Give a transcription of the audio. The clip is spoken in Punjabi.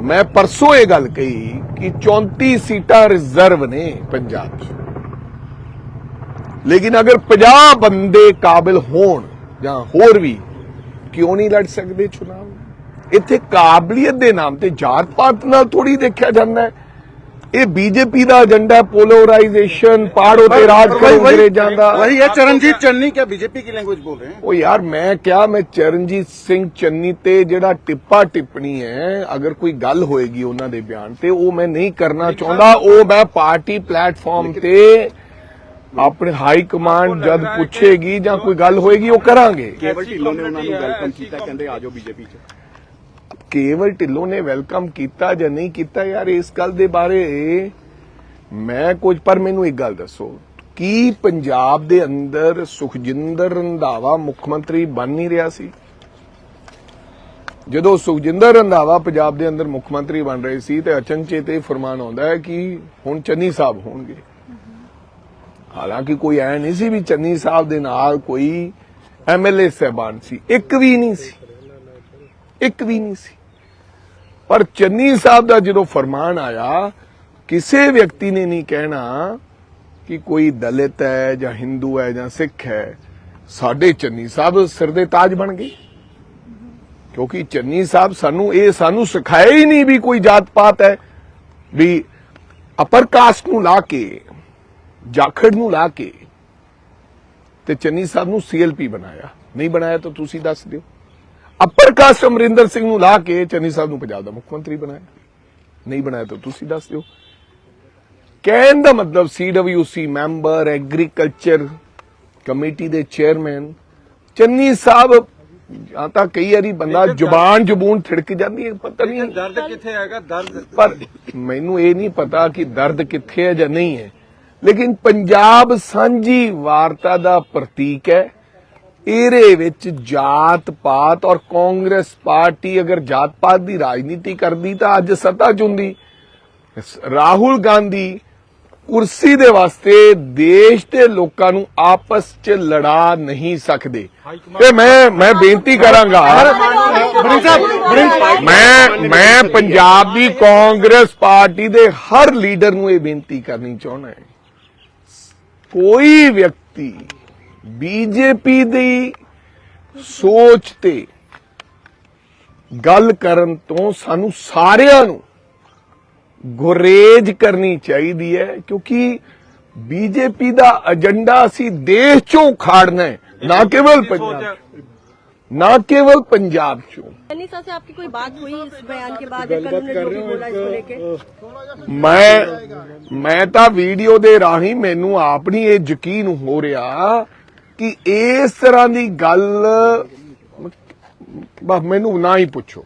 ਮੈਂ ਪਰਸੋਂ ਇਹ ਗੱਲ ਕਹੀ ਕਿ 34 ਸੀਟਾਂ ਰਿਜ਼ਰਵ ਨੇ ਪੰਜਾਬ 'ਚ। ਲੇਕਿਨ ਅਗਰ 50 ਬੰਦੇ ਕਾਬਿਲ ਹੋਣ ਜਾਂ ਹੋਰ ਵੀ, ਕਿਉਂ ਨਹੀਂ ਲੜ ਸਕਦੇ ਚੁਣਾਵ ਇੱਥੇ ਕਾਬਲੀਅਤ ਦੇ ਨਾਮ ਤੇ ਜਾਤ ਪਾਤ ਨਾਲ ਥੋੜੀ ਦੇਖਿਆ ਜਾਂਦਾ ਹੈ। ਇਹ ਬੀਜੇਪੀ ਦਾ ਏਜੰਡਾ ਹੈ ਪੋਲਰਾਈਜੇਸ਼ਨ ਪਾੜੋ ਤੇ ਰਾਜ ਕਰੋ ਅੰਗਰੇਜ਼ਾਂ ਦਾ वही है चरणजीत चन्नी क्या बीजेपी की लैंग्वेज बोल रहे हैं ਉਹ ਯਾਰ ਮੈਂ ਕਿਹਾ ਮੈਂ ਚਰਨਜੀਤ ਸਿੰਘ ਚੰਨੀ ਤੇ ਜਿਹੜਾ ਟਿੱਪਾ ਟਿੱਪਣੀ ਹੈ ਅਗਰ ਕੋਈ ਗੱਲ ਹੋਏਗੀ ਉਹਨਾਂ ਦੇ ਬਿਆਨ ਤੇ ਉਹ ਮੈਂ ਨਹੀਂ ਕਰਨਾ ਚਾਹੁੰਦਾ ਉਹ ਮੈਂ ਪਾਰਟੀ ਪਲੇਟਫਾਰਮ ਤੇ ਆਪਣੇ ਹਾਈ ਕਮਾਂਡ ਜਦ ਪੁੱਛੇਗੀ ਜਾਂ ਕੋਈ ਗੱਲ ਹੋਏਗੀ ਉਹ ਕਰਾਂਗੇ ਕੇਵਲ ਢਿੱਲੋਂ ਨੇ ਉਹਨਾਂ ਨੂੰ ਵੈਲਕਮ ਕੀਤਾ ਕਹਿੰਦੇ ਆਜੋ ਬੀਜੇਪੀ ਚ ਕੇਵਲ ਢਿੱਲੋਂ ਨੇ ਵੈਲਕਮ ਕੀਤਾ ਜਾਂ ਨਹੀਂ ਕੀਤਾ ਯਾਰ ਇਸ ਗੱਲ ਦੇ ਬਾਰੇ? ਮੈਂ ਕੁਝ, ਪਰ ਮੈਨੂੰ ਇੱਕ ਗੱਲ ਦੱਸੋ। ਕੀ ਪੰਜਾਬ ਦੇ ਅੰਦਰ ਸੁਖਜਿੰਦਰ ਰੰਧਾਵਾ ਮੁੱਖ ਮੰਤਰੀ ਬਣ ਨਹੀਂ ਰਿਹਾ ਸੀ? ਜਦੋਂ ਸੁਖਜਿੰਦਰ ਰੰਧਾਵਾ ਪੰਜਾਬ ਦੇ ਅੰਦਰ ਮੁੱਖ ਮੰਤਰੀ ਬਣ ਰਹੇ ਸੀ ਤੇ ਅਚਨਚੇਤ ਇਹ ਫਰਮਾਨ ਆਉਂਦਾ ਹੈ ਕਿ ਹੁਣ ਚੰਨੀ ਸਾਹਿਬ ਹੋਣਗੇ। ਹਾਲਾਂਕਿ ਕੋਈ ਐ ਨਹੀਂ ਸੀ ਵੀ ਚੰਨੀ ਸਾਹਿਬ ਦੇ ਨਾਲ ਕੋਈ ਐਮਐਲਏ ਸਹਿਬਾਨ ਸੀ। ਇੱਕ ਵੀ ਨਹੀਂ ਸੀ। ਇੱਕ ਵੀ ਨਹੀਂ ਸੀ। ਪਰ ਚੰਨੀ ਸਾਹਿਬ ਦਾ ਜਦੋਂ ਫਰਮਾਨ ਆਇਆ, ਕਿਸੇ ਵਿਅਕਤੀ ਨੇ ਨਹੀਂ ਕਹਿਣਾ ਕਿ ਕੋਈ ਦਲਿਤ ਹੈ ਜਾਂ ਹਿੰਦੂ ਹੈ ਜਾਂ ਸਿੱਖ ਹੈ, ਸਾਡੇ ਚੰਨੀ ਸਾਹਿਬ ਸਿਰ ਦੇ ਤਾਜ ਬਣ ਗਏ। ਕਿਉਂਕਿ ਚੰਨੀ ਸਾਹਿਬ ਸਾਨੂੰ ਇਹ ਸਾਨੂੰ ਸਿਖਾਇਆ ਹੀ ਨਹੀਂ ਵੀ ਕੋਈ ਜਾਤ ਪਾਤ ਹੈ, ਵੀ ਅਪਰ ਕਾਸਟ ਨੂੰ ਲਾ ਕੇ, ਜਾਖੜ ਨੂੰ ਲਾ ਕੇ ਤੇ ਚੰਨੀ ਸਾਹਿਬ ਨੂੰ ਸੀਐਲਪੀ ਬਣਾਇਆ। ਨਹੀਂ ਬਣਾਇਆ ਤਾਂ ਤੁਸੀਂ ਦੱਸ ਦਿਓ। ਅਪਰ ਕਾਸਟ ਅਮਰਿੰਦਰ ਸਿੰਘ ਨੂੰ ਲਾ ਕੇ ਚੰਨੀ ਸਾਹਿਬ ਨੂੰ ਪੰਜਾਬ ਦਾ ਮੁੱਖ ਮੰਤਰੀ ਬਣਾਇਆ। ਨਹੀਂ ਬਣਾਇਆ ਤਾਂ ਤੁਸੀਂ ਦੱਸ ਦਿਓ। ਕਹਿਣ ਦਾ ਮਤਲਬ ਸੀਡਬਲਯੂਸੀ ਮੈਂਬਰ ਐਗਰੀਕਲਚਰ ਕਮੇਟੀ ਦੇ ਚੇਅਰਮੈਨ ਚੰਨੀ ਸਾਹਿਬ ਜਾਂ ਤਾਂ ਕਈ ਵਾਰੀ ਬੰਦਾ ਜ਼ੁਬਾਨ ਜ਼ਬੂਨ ਥਿੜਕ ਜਾਂਦੀ ਹੈ ਪਤਾ ਨਹੀਂ ਦਰਦ ਕਿੱਥੇ ਆਏਗਾ ਦਰਦ ਪਰ ਮੈਨੂੰ ਇਹ ਨਹੀਂ ਪਤਾ ਕਿ ਦਰਦ ਕਿੱਥੇ ਹੈ ਜਾਂ ਨਹੀਂ ਹੈ। ਲੇਕਿਨ ਪੰਜਾਬ ਸਾਂਝੀ ਵਾਰਤਾ ਦਾ ਪ੍ਰਤੀਕ ਹੈ। ਇਹਦੇ ਵਿੱਚ ਜਾਤ ਪਾਤ ਔਰ ਕਾਂਗਰਸ ਪਾਰਟੀ ਅਗਰ ਜਾਤ ਪਾਤ ਦੀ ਰਾਜਨੀਤੀ ਕਰਦੀ ਤਾਂ ਅੱਜ ਸੱਤਾ 'ਚ ਹੁੰਦੀ ਰਾਹੁਲ ਗਾਂਧੀ ਕੁਰਸੀ ਦੇ ਵਾਸਤੇ ਦੇਸ਼ ਦੇ ਲੋਕਾਂ ਨੂੰ ਆਪਸ 'ਚ ਲੜਾ ਨਹੀਂ ਸਕਦੇ। ਤੇ ਮੈਂ ਮੈਂ ਬੇਨਤੀ ਕਰਾਂਗਾ। ਮੈਂ ਮੈਂ ਪੰਜਾਬ ਦੀ ਕਾਂਗਰਸ ਪਾਰਟੀ ਦੇ ਹਰ ਲੀਡਰ ਨੂੰ ਇਹ ਬੇਨਤੀ ਕਰਨੀ ਚਾਹੁੰਦਾ ਹਾਂ। ਕੋਈ ਵਿਅਕਤੀ ਬੀਜੇਪੀ ਦੀ ਸੋਚ ਤੇ ਗੱਲ ਕਰਨ ਤੋਂ ਸਾਨੂੰ ਸਾਰਿਆਂ ਨੂੰ ਗੁਰੇਜ ਕਰਨੀ ਚਾਹੀਦੀ ਹੈ ਕਿਉਂਕਿ ਬੀਜੇਪੀ ਦਾ ਏਜੰਡਾ ਅਸੀਂ ਦੇਸ਼ ਚੋਂ ਖਾੜਨਾ ਨਾ ਕੇਵਲ ਪੰਜਾਬ ਨਾ ਕੇਵਲ ਪੰਜਾਬ ਚੋਂ। ਮੈਂ ਮੈਂ ਤਾਂ ਵੀਡੀਓ ਦੇ ਰਾਹੀਂ ਮੈਨੂੰ ਆਪਣੀ ਇਹ ਯਕੀਨ ਹੋ ਰਿਹਾ ਕਿ ਇਸ ਤਰ੍ਹਾਂ ਦੀ ਗੱਲ ਬਸ ਮੈਨੂੰ ਨਾ ਹੀ ਪੁੱਛੋ।